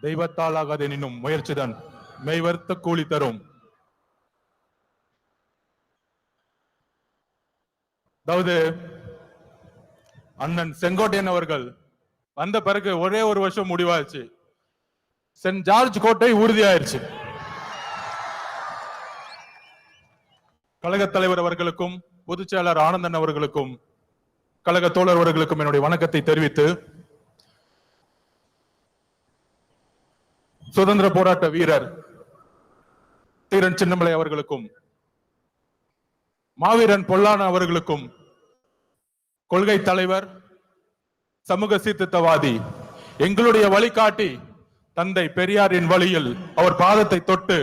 தெய்வத்தால் ஆகாதெனினும் முயற்சிதான். மெய்வர்த்த கூலி தரும். அதாவது அண்ணன் செங்கோட்டையன் அவர்கள் வந்த பிறகு ஒரே ஒரு வருஷம் முடிவாச்சு. சென்ட் ஜார்ஜ் கோட்டை உறுதியாயிருச்சு. கழக தலைவர் அவர்களுக்கும் பொதுச் செயலர் ஆனந்தன் அவர்களுக்கும் கழக தோழர் அவர்களுக்கும் என்னுடைய வணக்கத்தை தெரிவித்து சுதந்திர போராட்ட வீரர் தீரன் சின்னமலை அவர்களுக்கும் மாவீரன் பொல்லான அவர்களுக்கும் கொள்கை தலைவர் சமூக சீர்திருத்தவாதி எங்களுடைய வழிகாட்டி தந்தை பெரியாரின் வழியில் அவர் பாதத்தை தொட்டு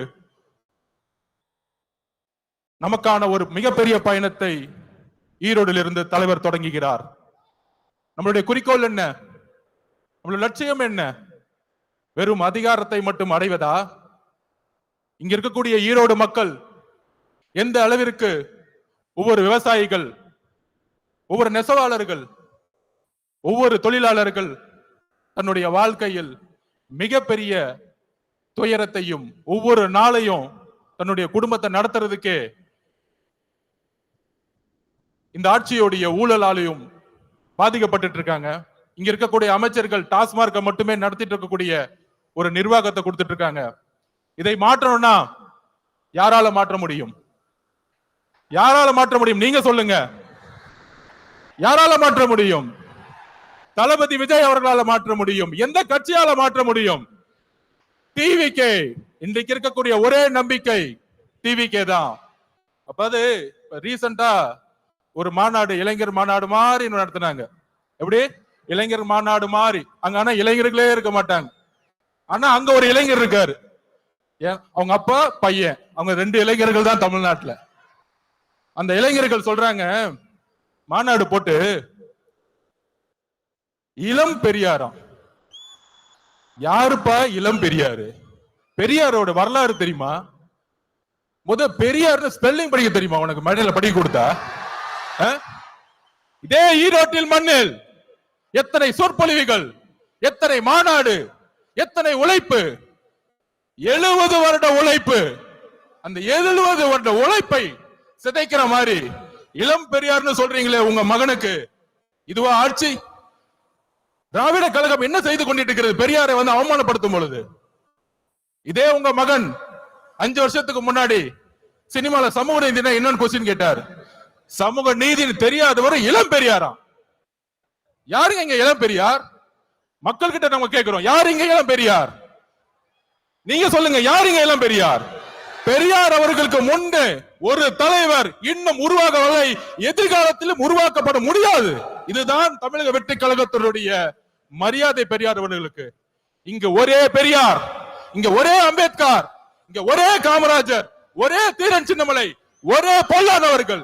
நமக்கான ஒரு மிகப்பெரிய பயணத்தை ஈரோடில் இருந்து தலைவர் தொடங்குகிறார். நம்மளுடைய குறிக்கோள் என்ன? நம்மளுடைய லட்சியம் என்ன? வெறும் அதிகாரத்தை மட்டும் அடைவதா? இங்க இருக்கக்கூடிய ஈரோடு மக்கள் எந்த அளவிற்கு ஒவ்வொரு விவசாயிகள் ஒவ்வொரு நெசவாளர்கள் ஒவ்வொரு தொழிலாளர்கள் தன்னுடைய வாழ்க்கையில் மிகப்பெரிய துயரத்தையும் ஒவ்வொரு நாளையும் தன்னுடைய குடும்பத்தை நடத்துறதுக்கே இந்த ஆட்சியுடைய ஊழலாலையும் பாதிக்கப்பட்டுட்டு இருக்காங்க. இங்க இருக்கக்கூடிய அமைச்சர்கள் டாஸ்மார்க்கை மட்டுமே நடத்திட்டு இருக்கக்கூடிய ஒரு நிர்வாகத்தை கொடுத்துட்டு இருக்காங்க இதை மாற்றணும்னா யாரால மாற்ற முடியும்? யாரால மாற்ற முடியும்? நீங்க சொல்லுங்க. யாரால மாற்ற முடியும்? தளபதி விஜய் அவர்களால மாற்ற முடியும். எந்த கட்சியால மாற்ற முடியும்? டிவிகே. இன்றைக்கு இருக்கக்கூடிய ஒரே நம்பிக்கை டிவிகே தான். அப்ப அது ரீசெண்டா ஒரு மாநாடு இளைஞர் மாநாடு மாதிரி நடத்தினாங்க. எப்படி? இளைஞர் மாநாடு மாதிரி. அங்க ஆனா இளைஞர்களே இருக்க மாட்டாங்க. ஆனா அங்க ஒரு இளைஞர் இருக்காரு. ஏன்? அவங்க அப்பா பையன். அவங்க ரெண்டு இளைஞர்கள் தான் தமிழ்நாட்டுல. அந்த இளைஞர்கள் சொல்றாங்க மாநாடு போட்டு இளம் பெரியாராம். யாருப்பா இளம் பெரியாரு? பெரியாரோட வரலாறு தெரியுமா? முத பெரியார் ஸ்பெல்லிங் படிக்க தெரியுமா உனக்கு? மழையில படிக்க கொடுத்தா? ஆ? இதே ஈரோட்டில் மண்ணில் எத்தனை சொற்பொழிவுகள் எத்தனை மாநாடு எத்தனை உழைப்பு? எழுபது வருட உழைப்பு. அந்த எழுபது வருட உழைப்பை சிதைக்கிற மாதிரி இளம் பெரியார்னு சொல்றீங்களே உங்க மகனுக்கு. இதுவா ஆட்சி? திராவிட கழகம் என்ன செய்து கொண்டிட்டு இருக்கிறது பெரியாரை வந்து அவமானப்படுத்தும் பொழுது. இதே உங்க மகன் அஞ்சு வருஷத்துக்கு முன்னாடி சினிமால சமூக நீதி என்னன்னு கொஸ்டின் கேட்டார். சமூக நீதி தெரியாதவர் இளம் பெரியாரா? யாருங்க இங்க இளம் பெரியார்? மக்கள் கிட்ட நம்ம கேட்கிறோம் யார் இங்க இளம் பெரியார்? நீங்க சொல்லுங்க யார் இங்க இளம் பெரியார்? பெரியார் அவர்களுக்கு முன்பு ஒரு தலைவர் இன்னும் உருவாகவில்லை. எதிர்காலத்திலும் உருவாக்கப்பட முடியாது. இதுதான் தமிழக வெற்றி கழகத்தினுடைய மரியாதை பெரியார் அவர்களுக்கு. இங்க ஒரே பெரியார் இங்க ஒரே அம்பேத்கர் இங்க ஒரே காமராஜர் ஒரே தீரன் சின்னமலை ஒரே பொல்லாதவர்கள்.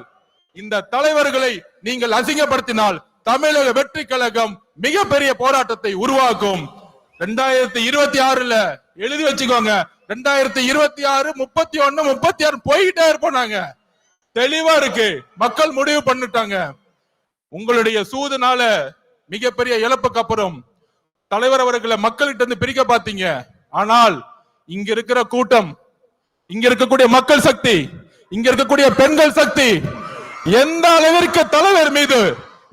இந்த தலைவர்களை நீங்கள் அசிங்கப்படுத்தினால் தமிழக வெற்றி கழகம் மிகப்பெரிய போராட்டத்தை உருவாக்கும். ரெண்டாயிரத்தி இருபத்தி ஆறுல எழுதி வச்சுக்கோங்க. ரெண்டாயிரத்தி இருபத்தி ஆறு முப்பத்தி ஒண்ணு முப்பத்தி ஆறு போய்கிட்டே இருப்போம் நாங்க. தெளிவா இருக்கு. மக்கள் முடிவு பண்ணிட்டாங்க. உங்களுடைய சூதுனால மிகப்பெரிய இழப்புக்கு அப்புறம் தலைவர் அவர்களை மக்கள்கிட்ட இருந்து பிரிக்க பாத்தீங்க. ஆனால் இங்க இருக்கிற கூட்டம் இங்க இருக்கக்கூடிய மக்கள் சக்தி இங்க இருக்கக்கூடிய பெண்கள் சக்தி எந்த அளவிற்கு தலைவர் மீது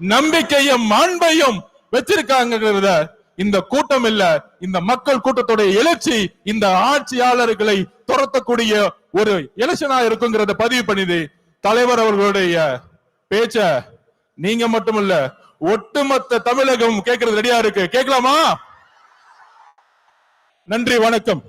நம்பிக்கையும் மாண்பையும் வச்சிருக்காங்கிறத இந்த கூட்டம் இல்ல. இந்த மக்கள் கூட்டத்துடைய எழுச்சி இந்த ஆட்சியாளர்களை துரத்தக்கூடிய ஒரு எலெக்ஷனா இருக்குங்கிறத பதிவு பண்ணிது தலைவர் அவர்களுடைய பேச்ச நீங்க மட்டுமல்ல ஒட்டுமொத்த தமிழகம் கேட்கறது ரெடியா இருக்கு. கேட்கலாமா? நன்றி வணக்கம்.